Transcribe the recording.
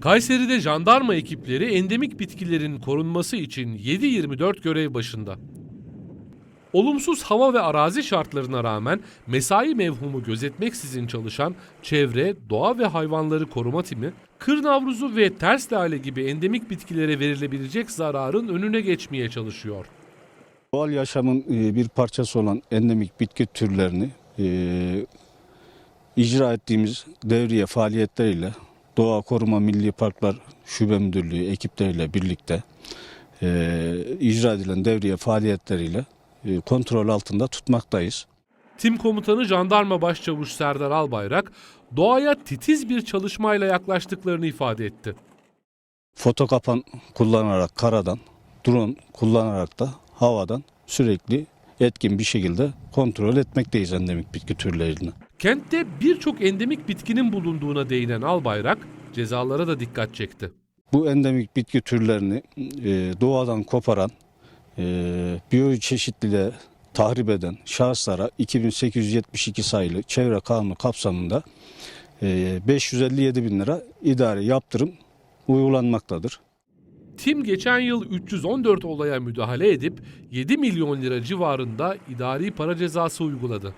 Kayseri'de jandarma ekipleri endemik bitkilerin korunması için 7-24 görev başında. Olumsuz hava ve arazi şartlarına rağmen mesai mevhumu gözetmeksizin çalışan çevre, doğa ve hayvanları koruma timi, kır navruzu ve ters lale gibi endemik bitkilere verilebilecek zararın önüne geçmeye çalışıyor. Doğal yaşamın e, bir parçası olan endemik bitki türlerini e, icra ettiğimiz devriye faaliyetleriyle Doğa Koruma Milli Parklar Şube Müdürlüğü ekipleriyle birlikte e, icra edilen devriye faaliyetleriyle e, kontrol altında tutmaktayız. Tim komutanı Jandarma Başçavuş Serdar Albayrak, doğaya titiz bir çalışmayla yaklaştıklarını ifade etti. Foto kapan kullanarak karadan, drone kullanarak da havadan sürekli etkin bir şekilde kontrol etmekteyiz endemik bitki türlerini. Kentte birçok endemik bitkinin bulunduğuna değinen Albayrak, cezalara da dikkat çekti. Bu endemik bitki türlerini e, doğadan koparan, e, biyoçeşitliliğe tahrip eden şahıslara 2872 sayılı çevre kanunu kapsamında e, 557 bin lira idari yaptırım uygulanmaktadır. Tim geçen yıl 314 olaya müdahale edip 7 milyon lira civarında idari para cezası uyguladı.